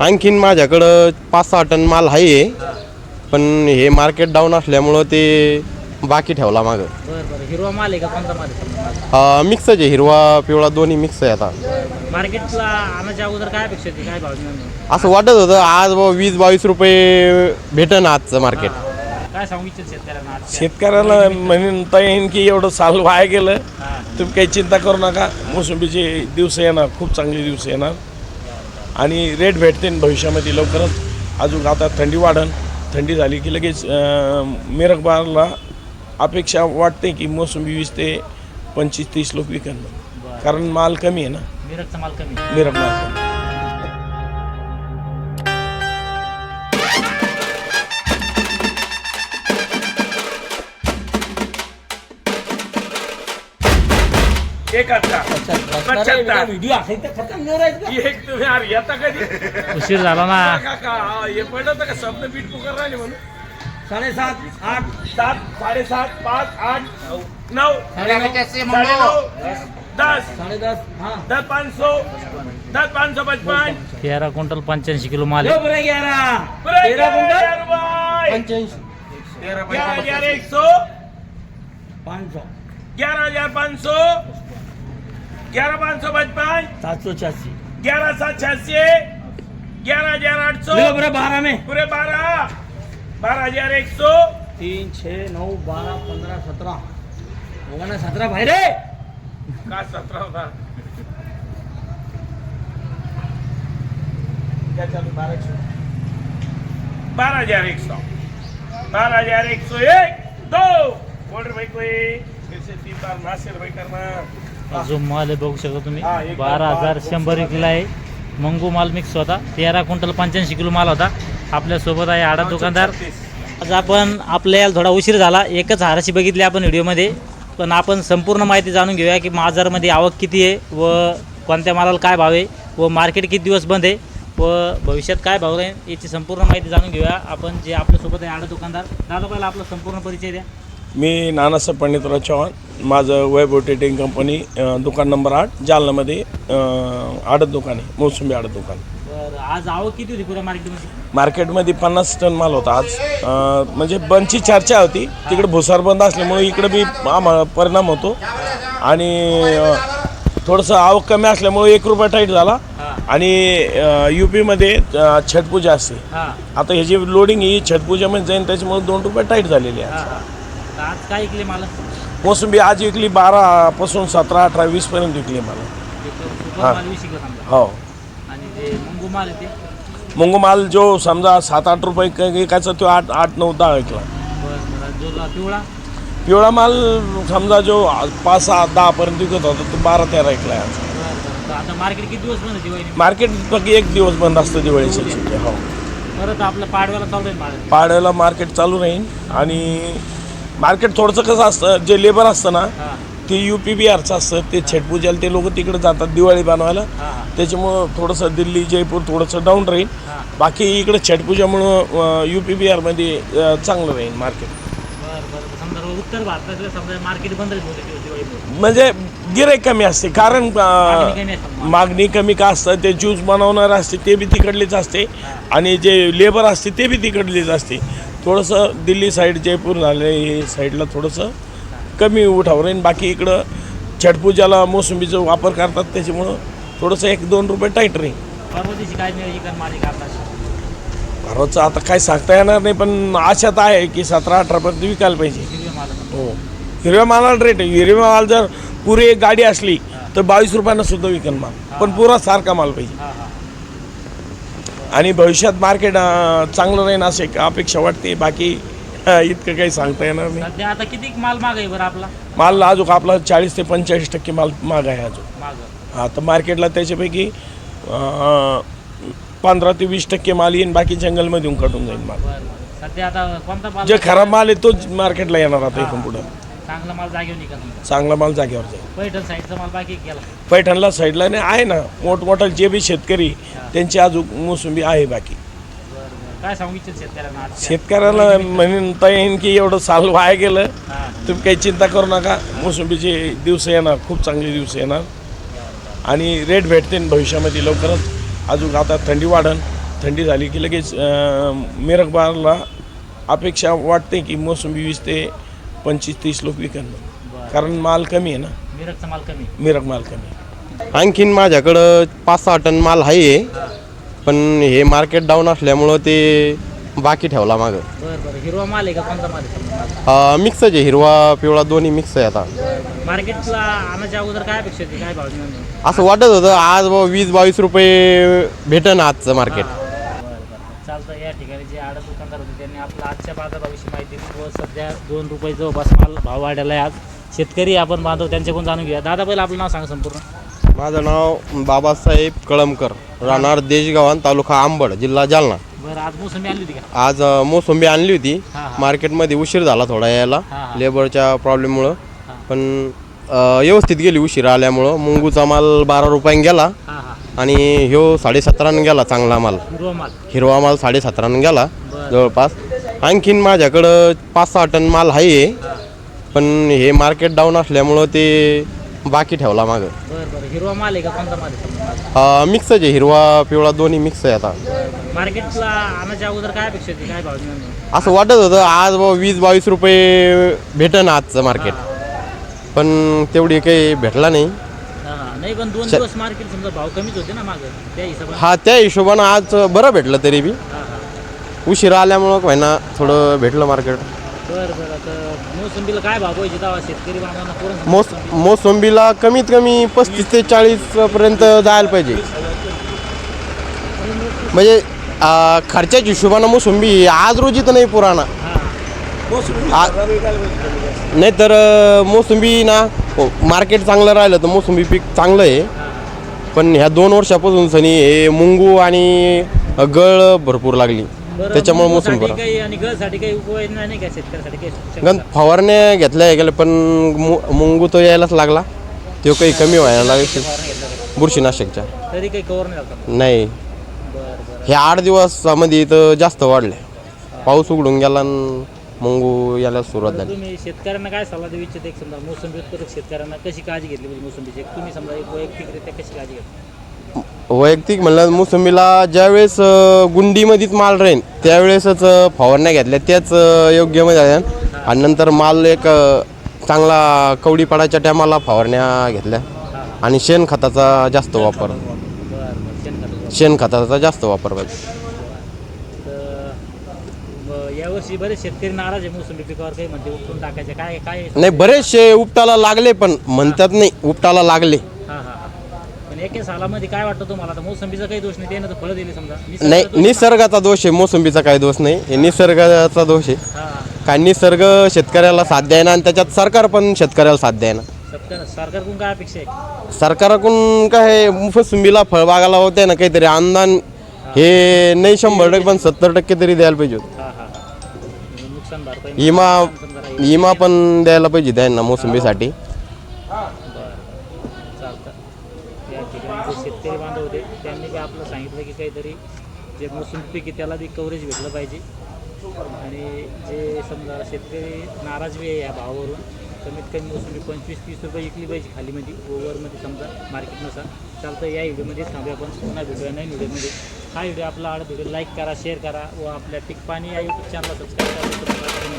आणखीन माझ्याकडं पाच सहा टन माल आहे. पण हे मार्केट डाऊन असल्यामुळं ते बाकी ठेवला मागं. बरं बरं. हिरवा माल आहे का? कोणता माल आहे? मिक्सच हिरवा पिवळा दोन्ही मिक्स आहे आता. मार्केटला आणायच्या अगोदर काय अपेक्षा होती? काय भाव मिळणार? असं वाटत होतं आज बुवा वीस बावीस रुपये भेटन आजचं मार्केट काय सांगू इच्छित शेतकऱ्यांना आज? शेतकऱ्याला म्हणता येईन की एवढं साल वाया गेलं. तुम्ही काही चिंता करू नका. मोसंबीचे दिवस येणार खूप चांगले दिवस येणार. आणि रेट भेटते भविष्यामध्ये लवकरच. अजून आता थंडी वाढन थंडी झाली की लगेच अं, मिरक बारला अपेक्षा वाटते की मोसंबी वीस ते पंचवीस तीस लोक विकन. कारण माल कमी आहे ना. मिरजचा माल कमी मिरक माल कमी. उशीर झाला ना काका हे पडलं होतं का शब्द बीट पुकार राहिले म्हणून साडेसात आठ सात साडेसात पाच आठ नऊ साडेनऊ साडेनऊ दस साडेदस हा दस पाच सौ दस पाच सौ पचपन तेरा क्विंटल पंच्याऐंशी किलो माल आहे पूरे ग्यारह रुपये ग्यारह हजार एक सौ पाच सौ ग्यारह हजार पाँच सौ ग्यारह पाँच सौ पचपन सात सौ छियासी ग्यारह सात छियासी ग्यारह हजार आठ सौ पूरे बारह में. पूरे बारह बारह हजार एक सौ तीन छः नौ बारह पंद्रह सत्रह होगा ना सत्रह भाई रे. का सत्रह होता बारह हजार एक सौ बारह हजार एक सौ एक. दो. ऑर्डर भाई कोई. फिर से तीन बार नासिर भाई करना जो माल आहे बघू शकता तुम्ही. बारा हजार शंभर एक किलो आहे. मंगू माल मिक्स होता. तेरा क्विंटल पंच्याऐंशी किलो माल होता. आपल्यासोबत आहे आडा दुकानदार. आज आपण आपल्याला थोडा उशीर झाला. एकच हाराशी बघितली आपण व्हिडिओमध्ये. पण आपण संपूर्ण माहिती जाणून घेऊया की बाजारामध्ये आवक किती आहे व कोणत्या मालाला काय भाव आहे व मार्केट किती दिवस बंद आहे व भविष्यात काय भाव राहील याची संपूर्ण माहिती जाणून घेऊया. आपण जे आपल्यासोबत आहे आडा दुकानदार. दादा पहिला आपला संपूर्ण परिचय द्या. मी नानासाहेब पंडितराव चव्हाण माझं वैभव टेटिंग कंपनी दुकान नंबर आठ जालन्यामध्ये अं, आडत दुकान आहे मोसंबी आडत दुकान. बरं आज आवक किती होती पुऱ्या मार्केटमध्ये? मार्केटमध्ये पन्नास टन माल होता आज. अं, म्हणजे बंदची चर्चा होती. तिकडे भुसार बंद असल्यामुळे इकडे बी आम्हाला परिणाम होतो. आणि अं, थोडंसं आवक कमी असल्यामुळे एक रुपया टाईट झाला. आणि यू पीमध्ये छटपूजा असते. हां. आता ह्याची लोडिंग ही छटपूजामध्ये जाईल त्याच्यामुळे दोन रुपये टाईट झालेली आहे. तर आज काय ऐकले मला? मोसंबी आज विकली बारा पासून सतरा अठरा वीस पर्यंत विकली मला. हा. माल वीस किलो समजा. हो. आणि जे मंगू माल आहे ते? मुंगू माल जो समजा सात आठ रुपये क- विकायचा तो आठ आठ नऊ दहा विकला. बरं बरं. जो ला- पिवळा? पिवळा माल समजा जो पाच सहा दहा पर्यंत विकत होता तो बारा तेरा विकला आज. बरं बरं. तर आता मार्केट किती दिवस बंद आहे दिवाळी मार्केट फक्त एक दिवस बंद असतं दिवाळीच्या सुट्टी हो. परत आपलं पाडव्याला चालू आहे माल पाड्याला मार्केट चालू राहील आणि मार्केट थोडंसं कसं असतं जे लेबर असतं ना ते यू पी बिहारचं असतं ते छटपूजाला ते लोक तिकडे जातात दिवाळी बनवायला. त्याच्यामुळं थोडंसं दिल्ली जयपूर थोडंसं डाऊन राहील. बाकी इकडे छटपूजामुळं यू पी बिहारमध्ये अं, चांगलं राहील मार्केट. उत्तर भारतातलं समजा मार्केट बंद म्हणजे गिराईक कमी असते कारण. मागणी कमी का असतं ते ज्यूस बनवणार असते ते बी तिकडलीच असते. आणि जे लेबर असते ते बी तिकडलीच असते. थोडंसं दिल्ली साईड जयपूर झाले हे साईडला थोडंसं कमी उठावर राहील बाकी इकडं छटपूजाला मोसंबीचा वापर करतात त्याच्यामुळं थोडंसं एक दोन रुपये टाईट राहील परवा दिवशी काय नियोजन मालिक आता काय सांगता येणार नाही पण आशात आहे की सतरा अठरापर्यंत विकायला पाहिजे. हो. हिरव्या मालाला रेट आहे. हिरव्या माल जर पुरी एक गाडी असली तर बावीस रुपयांना सुद्धा विकन माल. पण पुरा सारखा माल पाहिजे. हां हां. आणि भविष्यात मार्केट चांगलं राहील असे एक अपेक्षा वाटते. बाकी इतकं काही सांगता येणार नाही. सध्या आता किती माल माग आहे बरं आपला? माल अजून आपला चाळीस ते पंचेचाळीस टक्के माल माग आहे अजून. माग. आता मार्केटला त्याच्यापैकी पंधरा ते वीस टक्के माल येईन बाकी जंगलमधून कटून जाईल माल. बरं सध्या आता कोणता माल जे खराब माल आहे तोच मार्केटला येणार आता इथून पुढं. चांगला माल जागेवर निघाला चांगला माल जागेवर जाईल. पैठण साईडचा माल बाकी केला पैठणला साईडला नाही आहे ना. मोठमोठा जे बी शेतकरी त्यांची अजून मोसंबी आहे बाकी. काय सांगू इच्छित शेतकऱ्यांना आज? शेतकऱ्याला म्हणता येईन की एवढं साल वाया गेलं. तुम्ही काही चिंता करू नका. मोसंबीचे दिवस येणार खूप चांगले दिवस येणार. आणि रेट भेटते भविष्यामध्ये लवकरच. अजून आता थंडी वाढन. थंडी झाली की लगेच अं, मिरक बारला अपेक्षा वाटते की मोसंबी वीस ते पंचवीस तीस लोक बरं कारण माल कमी आहे ना. मिरजचा माल कमी मिरक माल कमी आहे. आणखीन माझ्याकडं पाच सहा टन माल आहे. पण हे मार्केट डाऊन असल्यामुळं ते बाकी ठेवला मागं. बरं बरं. हिरवा माल आहे का? कोणता माल आहे? हिरवा पिवळा दोन्ही मिक्स आहे आता. मार्केटला आणायच्या अगोदर काय अपेक्षा होती? काय भाव निघाले? असं वाटत होतं आज बाबा वीस बावीस रुपये भेटन आजचं मार्केट चालतं या ठिकाणी जे आडत दुकानदार होते त्यांनी आपल्या आजच्या बाजाराविषयी माहिती दिली व सध्या दोन रुपये जवळपास माल भाव वाढलेला आहे आज. शेतकरी आपण बांधव त्यांच्याकडून जाणून घेऊया. दादा पहिलं आपलं नाव सांगा संपूर्ण. माझं नाव बाबासाहेब कळमकर राहणार देशगावान तालुका अंबड जिल्हा जालना. बरं आज मोसंबी आणली होती का? आज मोसंबी आणली होती. मार्केटमध्ये उशीर झाला थोडा यायला. लेबरच्या प्रॉब्लेममुळं. पण व्यवस्थित गेली उशीर आल्यामुळं. मुंगूचा माल बारा रुपयाने गेला. आणि ह्यो साडेसतरानं गेला चांगला माल. हिरवा माल. हिरवा माल साडेसतरानं गेला. जवळपास. आणखीन माझ्याकडं पाच सहा टन माल आहे. पण हे मार्केट डाऊन असल्यामुळं ते बाकी ठेवला मागं. बरं बरं. हिरवा माल आहे का? कोणता माल आहे समजा? मिक्सच आहे. हिरवा पिवळा दोन्ही मिक्स आहे आता. मार्केटला आणायच्या अगोदर काय अपेक्षा होती? काय भाव निघाले? असं वाटत होतं आज बाबा वीस बावीस रुपये भेटन आजचं मार्केट पण तेवढी काही भेटला नाही. नाही पण दोन दिवस मार्केट समजा भाव कमीच होते ना मागं त्या हिशोबाने. हा त्या हिशोबानं आज बरं भेटलं तरी बी. हां हां. उशिरा आल्यामुळं व्हायना थोडं भेटलं मार्केट. बरं बरं. आता मोसंबीला काय भाव पाहिजे तेव्हा शेतकरी बांधवांना करून मोस मोसंबीला कमीत कमी पस्तीस ते चाळीस पर्यंत जायला पाहिजे. म्हणजे आ, खर्चाच्या हिशोबानं मोसंबी आज रोजी तर नाही पुराणा. नाही तर मोसंबी ना हो, मार्केट चांगलं राहिलं तर मोसंबी पीक चांगलं आहे. पण ह्या दोन वर्षापासून सनी हे मुंगू आणि गळ भरपूर लागली. बरं, त्याच्यामुळे मोसंबी मुंगसाठी बरं काही आणि गळसाठी काही उपाययोजना नाही का शेतकऱ्यासाठी? काही गण फवारण्या घेतल्या गेल्या पण मु- मुंगू तो यायलाच लागला. तो काही कमी व्हायला लागेल. फवारणी घेतलं का? बुरशीनाशकच्या. तरी काही कवर नाही झालं नाही. बरं बरं. हे आठ दिवसामध्ये तर जास्त वाढले. पाऊस उघडून गेला आणि मुंगू यायला सुरुवात झाली. तुम्ही शेतकऱ्यांना काय सल्ला देऊ इच्छित? एक समजा मोसंबी उत्पादक शेतकऱ्यांना कशी काळजी घेतली पाहिजे मोसंबीची? तुम्ही समजा एक वैयक्तिकरित्या कशी काळजी घेतली? वैयक्तिक म्हणलं मोसंबीला ज्यावेळेस अं, गुंडीमध्येच माल राहील त्यावेळेसच अं, फवारण्या घेतल्या त्याच अं, योग्यमध्ये झाल्या आणि नंतर माल एक अं, चांगला कवडी पडायच्या टायमाला फवारण्या घेतल्या. आणि शेणखताचा जास्त वापर. बरं बरं. शेणखत शेणखताचा जास्त वापर पाहिजे. बरेच शेतकरी नाराज आहे मोसंबी पिकावर काही म्हणते उठून टाकायचे. काय काय नाही बरेचसे उपटाला लागले पण म्हणतात नाही उपटाला लागले. हां हां हां. पण एके सालामध्ये काय वाटतं तुम्हाला? आता मोसंबीचा काही दोष नाही फळं दिली समजा. नाही निसर्गाचा दोष- निसर्गाचा दोष आहे मोसंबीचा काही दोष नाही. हे निसर्गाचा दोष आहे. हां काय निसर्ग शेतकऱ्याला साथ द्यायना आणि त्याच्यात सरकार पण शेतकऱ्याला साथ द्यायना सरकार सरकारकडून काय अपेक्षा आहे? सरकारकडून काय मोसंबीला फळबागाला होते ना काहीतरी अनुदान हे नाही शंभर टक्के पण सत्तर टक्के तरी द्यायला पाहिजे होतं. नुकसान भरपाई विमा. विमा पण द्यायला पाहिजे त्यांना मोसंबीसाठी. चालतं. या ठिकाणी जे शेतकरी बांधव होते त्यांनी बी आपलं सांगितलं की काहीतरी जे मोसंबी पीक आहे त्याला बी कव्हरेज भेटलं पाहिजे. आणि जे समजा शेतकरी नाराज बी आहे या भावावरून कमीत कमी मोसंबी पंचवीस तीस रुपये विकली पाहिजे खालीमध्ये ओव्हरमध्ये समजा मार्केटनुसार चालतं या व्हिडिओमध्ये थांबूया आपण. पुन्हा भेटूया नवीन व्हिडिओमध्ये हा व्हिडिओ आपला आवडत लाईक करा शेअर करा व आपल्या पीक पाणी या यूट्यूब चॅनलला सबस्क्राईब करा.